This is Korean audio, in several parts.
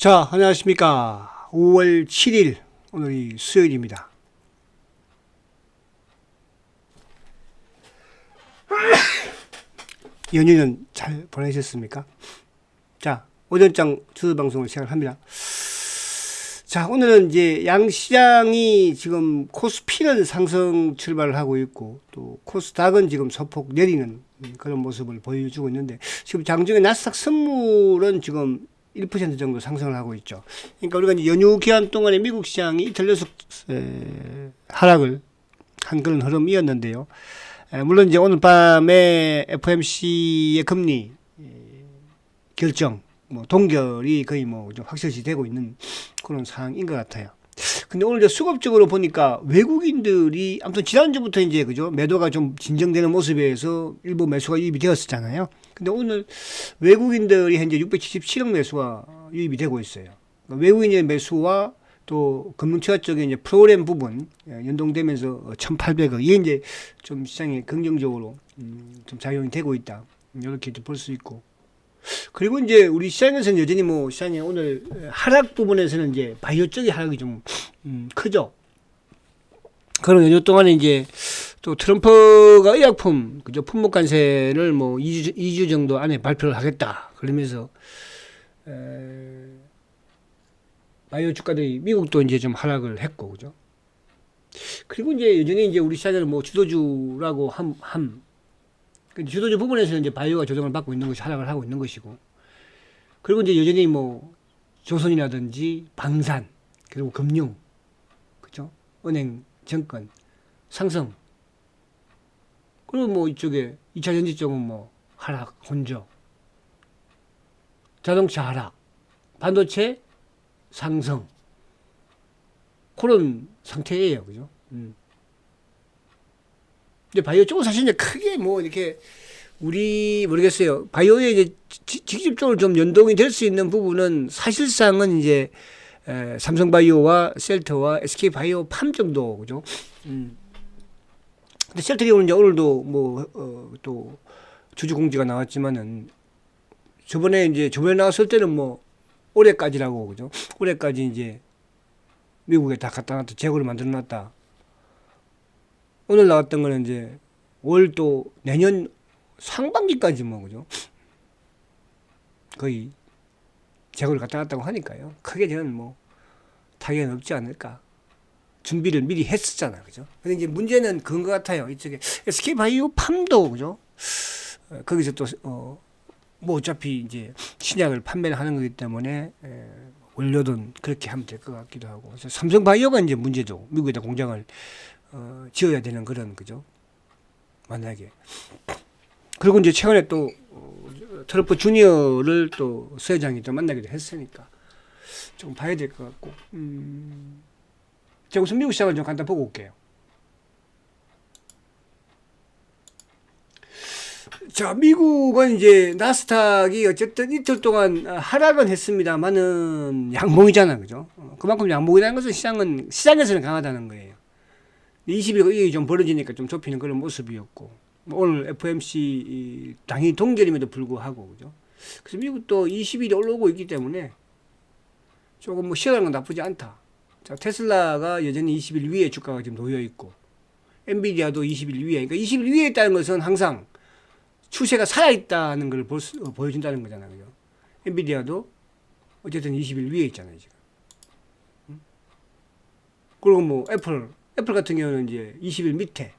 자, 안녕하십니까. 5월 7일, 오늘이 수요일입니다. 연휴는 잘 보내셨습니까? 자, 오전장 주소 방송을 시작합니다. 자, 오늘은 이제 양시장이 지금 코스피는 상승 출발을 하고 있고 또 코스닥은 지금 소폭 내리는 그런 모습을 보여주고 있는데 지금 장중에 나스닥 선물은 지금 1% 정도 상승을 하고 있죠. 그러니까 우리가 연휴 기간 동안에 미국 시장이 이틀 연속 에, 하락을 한 그런 흐름이었는데요. 에, 물론 이제 오늘 밤에 FMC의 금리 에, 결정, 뭐 동결이 거의 뭐좀 확실시 되고 있는 그런 상황인 것 같아요. 근데 오늘 이제 수급적으로 보니까 외국인들이 아무튼 지난주부터 이제 그죠 매도가 좀 진정되는 모습에서 일부 매수가 유입이 되었었잖아요. 근데 오늘 외국인들이 현재 677억 매수가 유입이 되고 있어요. 그러니까 외국인의 매수와 또 금융투자 쪽에 이제 프로그램 부분 예, 연동되면서 1,800억 이게 이제 좀 시장에 긍정적으로 음, 좀 작용이 되고 있다 이렇게 볼 수 있고 그리고 이제 우리 시장에서는 여전히 뭐 시장에 오늘 하락 부분에서는 이제 바이오 쪽의 하락이 좀 음, 크죠. 그런 연휴 동안에 이제 또 트럼프가 의약품 그죠 품목 관세를 뭐 2주, 2주 정도 안에 발표를 하겠다 그러면서 에, 바이오 주가들이 미국도 이제 좀 하락을 했고 그죠. 그리고 이제 여전히 이제 우리 시장에는 뭐 주도주라고 함, 함그 주도주 부분에서는 이제 바이오가 조정을 받고 있는 것이 하락을 하고 있는 것이고 그리고 이제 여전히 뭐 조선이라든지 방산 그리고 금융 은행 정권 상승. 그리고 뭐 이쪽에 2차 전지 쪽은 뭐 하락 혼조. 자동차 하락. 반도체 상승. 그런 상태예요. 그죠? 음. 근데 바이오 쪽은 사실 이제 크게 뭐 이렇게 우리 모르겠어요. 바이오에 이제 지- 직접적으로 좀 연동이 될 수 있는 부분은 사실상은 이제 에, 삼성바이오와 셀터와 SK바이오 팜 정도 그죠. 음. 근데 셀터 경우는 이제 오늘도 뭐또 주주 공지가 나왔지만은 저번에 이제 저번에 나왔을 때는 뭐 올해까지라고 그죠. 올해까지 이제 미국에 다 갖다 놨다 재고를 만들어 놨다. 오늘 나왔던 거는 이제 올 또 내년 상반기까지 뭐 그죠? 거의 재고를 갖다 놨다고 하니까요. 크게 저는 뭐 타격은 없지 않을까. 준비를 미리 했었잖아요. 그죠? 근데 이제 문제는 그런 것 같아요. 이쪽에 SK 바이오 팜도 그죠? 어, 거기서 또, 어, 뭐 어차피 이제 신약을 판매를 하는 거기 때문에 에, 원료든 그렇게 하면 될 것 같기도 하고. 그래서 삼성 바이오가 이제 문제죠. 미국에다 공장을 어, 지어야 되는 그런 거죠. 만약에. 그리고 이제 최근에 또 어, 트럼프 주니어를 또 수회장이 또 만나기도 했으니까 좀 봐야 될 것 같고. 음, 제가 우선 미국 시장을 좀 간단 보고 올게요. 자, 미국은 이제 나스닥이 어쨌든 이틀 동안 하락은 했습니다만은 양봉이잖아, 그죠? 어, 그만큼 양봉이라는 것은 시장은 시장에서는 강하다는 거예요. 20일 이게 좀 벌어지니까 좀 좁히는 그런 모습이었고 뭐 오늘 FMC 이 당연히 동결임에도 불구하고 그죠. 그래서 미국도 20일이 올라오고 있기 때문에 조금 뭐 시원한 건 나쁘지 않다. 자 테슬라가 여전히 20일 위에 주가가 지금 놓여 있고 엔비디아도 20일 위에 그러니까 20일 위에 있다는 것은 항상 추세가 살아 있다는 걸 볼 수, 어, 보여준다는 거잖아요. 그죠? 엔비디아도 어쨌든 20일 위에 있잖아요, 지금. 음? 그리고 뭐 애플 애플 같은 경우는 이제 20일 밑에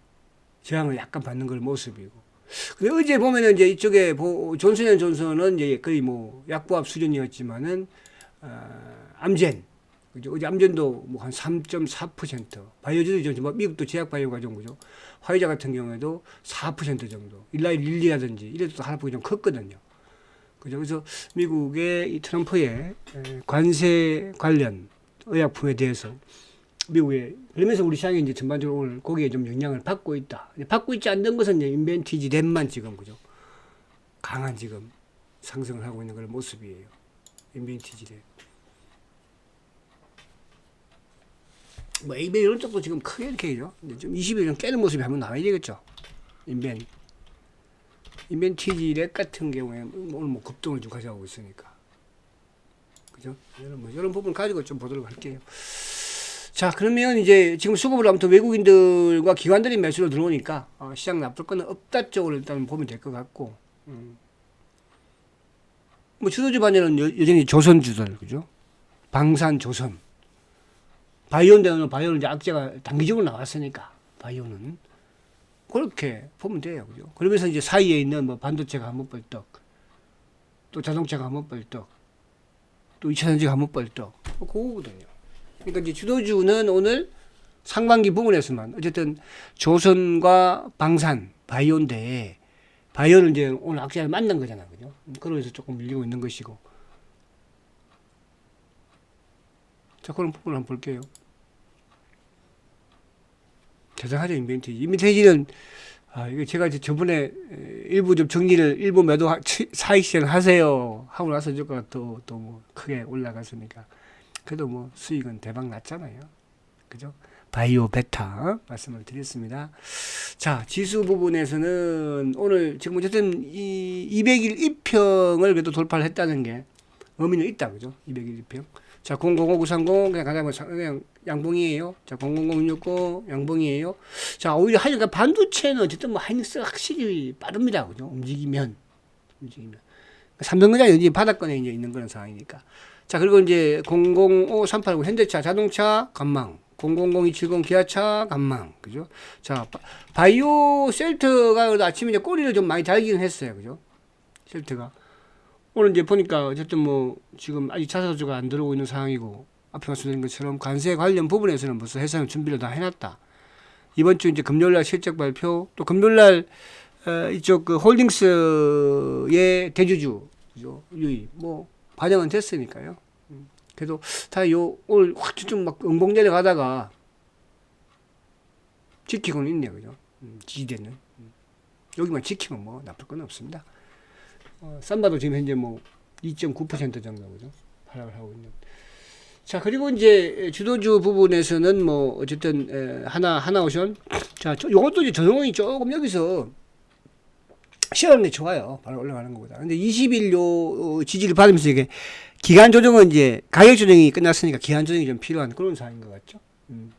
저항을 약간 받는 걸 모습이고. 근데 어제 보면은 이제 이쪽에 보, 존슨앤 존슨은 이제 거의 뭐 약부합 수준이었지만은 어, 암젠 그죠? 어제 암젠도 뭐 한 3.4% 바이오주도 좀 미국도 제약 바이오 가정 그죠? 화이자 같은 경우에도 4% 정도 일라이 릴리라든지 이래도 하락폭이 좀 컸거든요. 그죠? 그래서 미국의 이 트럼프의 에, 관세 관련 의약품에 대해서 미국에 그러면서 우리 시장이 이제 전반적으로 오늘 거기에 좀 영향을 받고 있다. 받고 있지 않는 것은 이제 인벤티지 랩만 지금 그죠? 강한 지금 상승을 하고 있는 그런 모습이에요. 인벤티지 랩. 뭐 에이베이 이런 쪽도 지금 크게 이렇게죠. 근데 좀 20일 좀 깨는 모습이 한번 나와야 되겠죠. 인벤. 인벤티지 랩 같은 경우에 오늘 뭐 급등을 좀 가져가고 있으니까. 그죠? 이런 뭐 이런 부분 가지고 좀 보도록 할게요. 자 그러면 이제 지금 수급을 아무튼 외국인들과 기관들이 매수로 들어오니까 어, 시장 나쁠 거는 없다 쪽으로 일단 보면 될 것 같고 음. 뭐 주도주 반열은 여- 여전히 조선 주들 그죠? 방산 조선 바이오인데 바이오는 이제 악재가 단기적으로 나왔으니까 바이오는 그렇게 보면 돼요 그죠? 그러면서 이제 사이에 있는 뭐 반도체가 한번 벌떡 또 자동차가 한번 벌떡 또 2차 전지가 한번 벌떡 뭐 그거거든요. 그러니까 이제 주도주는 오늘 상반기 부분에서만 어쨌든 조선과 방산 바이오인데 바이오는 이제 오늘 악재를 만난 거잖아, 그죠? 음, 그러면서 조금 밀리고 있는 것이고. 자, 그런 부분을 한번 볼게요. 대단하죠, 인벤티지. 인벤티지는 아, 이거 제가 이제 저번에 에, 일부 좀 정리를 일부 매도 사익 실현 하세요 하고 나서 주가가 또또 뭐 크게 올라갔으니까 그래도 뭐 수익은 대박 났잖아요. 그죠? 바이오 베타 말씀을 드렸습니다. 자, 지수 부분에서는 오늘 지금 어쨌든 이 200일 입평을 그래도 돌파를 했다는 게 의미는 있다. 그죠? 200일 입평. 자, 005930 그냥 가장 뭐 상- 그냥 양봉이에요. 자, 000669 양봉이에요. 자, 오히려 하니까 반도체는 어쨌든 뭐 하이닉스가 확실히 빠릅니다. 그죠? 움직이면. 움직이면. 삼성전자 여기 바닥권에 이제 있는 그런 상황이니까. 자, 그리고 이제 005389 현대차 자동차 간망. 000270 기아차 간망. 그죠? 자, 바- 바이오 셀트가 아침에 이제 꼬리를 좀 많이 달기는 했어요. 그죠? 셀트가. 오늘 이제 보니까 어쨌든 뭐 지금 아직 자사주가 안 들어오고 있는 상황이고 앞에 말씀드린 것처럼 관세 관련 부분에서는 벌써 회사는 준비를 다 해놨다. 이번 주 이제 금요일 날 실적 발표 또 금요일 날 어, 이쪽 그 홀딩스의 대주주 그죠? 유의 뭐 반영은 됐으니까요. 음, 그래도 다 요 오늘 확 좀 막 응봉 내려가다가 지키고는 있네요, 그죠? 음, 지지대는 음. 여기만 지키면 뭐 나쁠 건 없습니다. 어, 쌈바도 지금 현재 뭐 2.9% 정도 그죠? 하락을 하고 있는. 자 그리고 이제 주도주 부분에서는 뭐 어쨌든 에, 하나 하나오션 자 저, 요것도 이제 전용이 조금 여기서 시험이 좋아요. 바로 올라가는 것보다. 근데 20일 요 어, 지지를 받으면서 이게 기간 조정은 이제 가격 조정이 끝났으니까 기간 조정이 좀 필요한 그런 상황인 것 같죠? 음.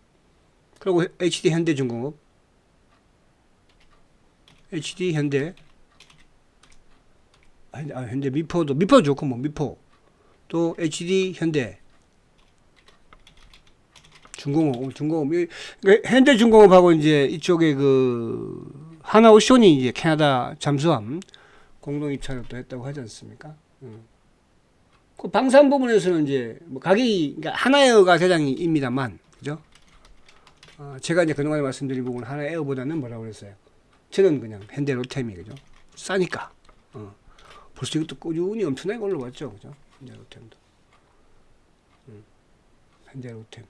그리고 HD 현대중공업. HD 현대. 아, 현대- 아, 현대 미포도 미포 좋고 뭐 미포. 또 HD 현대. 중공업 중공업. 이- 그러니까 현대 중공업하고 이제 이쪽에 그 하나오션이 이제 캐나다 잠수함 공동 입찰을 또 했다고 하지 않습니까? 음. 그 방산 부분에서는 이제 뭐 가격이 그러니까 하나에어가 대장입니다만 그죠? 어, 제가 이제 그동안에 말씀드린 부분 하나에어보다는 뭐라고 그랬어요? 저는 그냥 현대 로템이 그죠? 싸니까. 어. 벌써 이것도 꾸준히 엄청나게 올라왔죠, 그죠? 현대 로템도. 음. 현대 로템.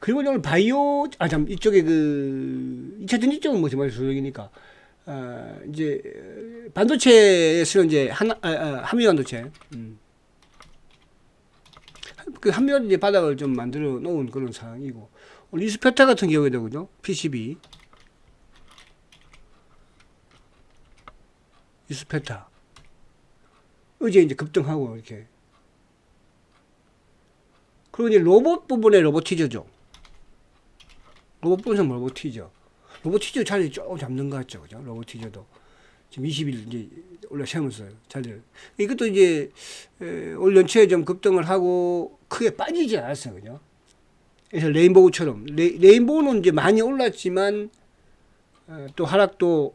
그리고 오늘 바이오 아 참 이쪽에 그 이차 전지 쪽은 뭐 정말 소적이니까. 어, 이제 어, 반도체에서 이제 하나 아, 아, 한미 반도체. 음. 그 한미가 이제 바닥을 좀 만들어 놓은 그런 상황이고. 오늘 이스페타 같은 경우에도 그죠? PCB 이스페타. 어제 이제 급등하고 이렇게 그리고 이제 로봇 부분에 로보티저죠. 로봇 부분은 로보티저. 로보티저 자리 조금 잡는 것 같죠. 그죠? 로보티저도. 지금 20일 이제 올라 세우면서 자리를. 이것도 이제, 에, 올 연초에 좀 급등을 하고 크게 빠지지 않았어요. 그죠? 그래서 레인보우처럼. 레, 레인보우는 이제 많이 올랐지만, 어, 또 하락도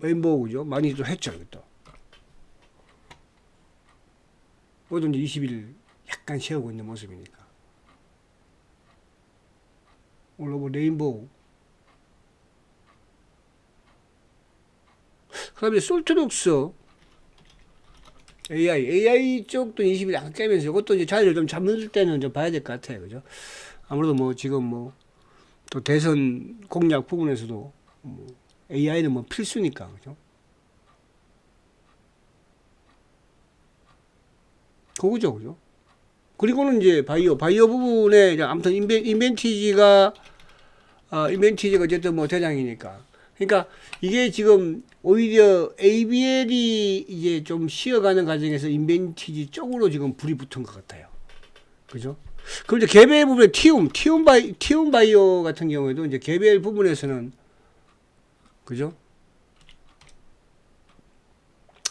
레인보우죠. 많이 또 했죠. 이것도. 그것도 이제 20일 약간 세우고 있는 모습이니까. 오늘 뭐 레인보우. 그 다음에 솔트룩스 AI, AI 쪽도 20일 약간 깨면서 이것도 이제 자리를 좀 잡을 때는 좀 봐야 될 것 같아요. 그죠? 아무래도 뭐 지금 뭐 또 대선 공약 부분에서도 뭐 AI는 뭐 필수니까. 그죠? 그거죠. 그죠? 그리고는 이제 바이오, 바이오 부분에 이제 아무튼 인벤, 인벤티지가, 아, 인벤티지가 어쨌든 뭐 대장이니까. 그러니까 이게 지금 오히려 ABL이 이제 좀 쉬어가는 과정에서 인벤티지 쪽으로 지금 불이 붙은 것 같아요. 그죠? 그럼 이제 개별 부분에 티움, 티움 바이, 티움 바이오 같은 경우에도 이제 개별 부분에서는 그죠?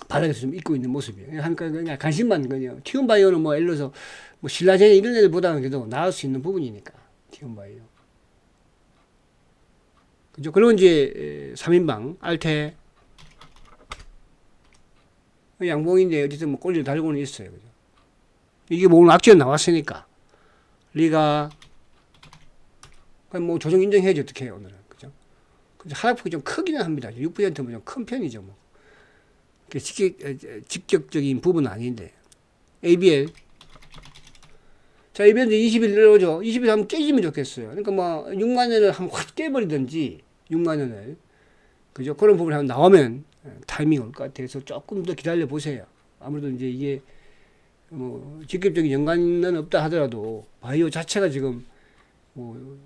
바닥에서 좀 입고 있는 모습이에요. 하니까 그냥 관심만 그냥 티움 바이오는 뭐 예를 들어서 뭐 신라젠 이런 애들보다는 그래도 나을 수 있는 부분이니까 티움 바이오. 그죠? 그리고 이제 3인방 알테 양봉인데 어쨌든 뭐 꼬리를 달고는 있어요. 그죠? 이게 뭐 오늘 악지연 나왔으니까 리가 뭐 조정 인정해야지 어떻게 해요 오늘은 그죠? 하락폭이 좀 크기는 합니다. 6%면 좀 큰 편이죠 뭐. 그 직격, 직격 적인 부분은 아닌데 ABL 자 ABL 이제 20일 내려오죠. 20일 하면 깨지면 좋겠어요. 그러니까 뭐 6만 원을 한번 확 깨버리든지 6만 원을 그죠? 그런 부분이 한번 나오면 에, 타이밍 올 것 같아서 조금 더 기다려 보세요. 아무래도 이제 이게 뭐 직접적인 연관은 없다 하더라도 바이오 자체가 지금 뭐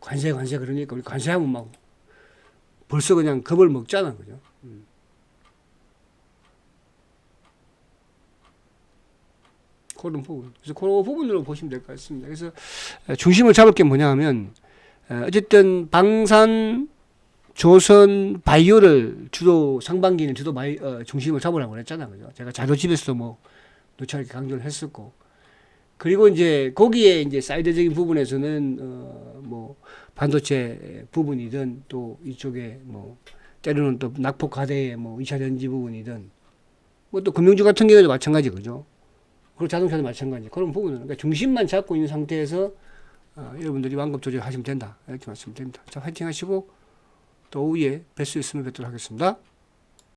관세 관세 그러니까 우리 관세하면 막 벌써 그냥 겁을 먹잖아 그죠? 음. 그런 부분. 그래서 그런 부분으로 보시면 될 것 같습니다. 그래서 에, 중심을 잡을 게 뭐냐 하면 에, 어쨌든 방산 조선 바이오를 주로 상반기는 주로 바이, 어, 중심을 잡으라고 그랬잖아 그죠? 제가 자료집에서도 뭐 누차게 강조를 했었고 그리고 이제 거기에 이제 사이드적인 부분에서는 어 뭐 반도체 부분이든 또 이쪽에 뭐 때로는 또 낙폭 과대의 뭐 2차 전지 부분이든 뭐 또 금융주 같은 경우도 마찬가지 그죠? 그리고 자동차도 마찬가지 그런 부분은 그러니까 중심만 잡고 있는 상태에서 어, 여러분들이 완급 조절하시면 된다 이렇게 말씀드립니다. 자 화이팅 하시고 또 오후에 뵐 수 있으면 뵙도록 하겠습니다.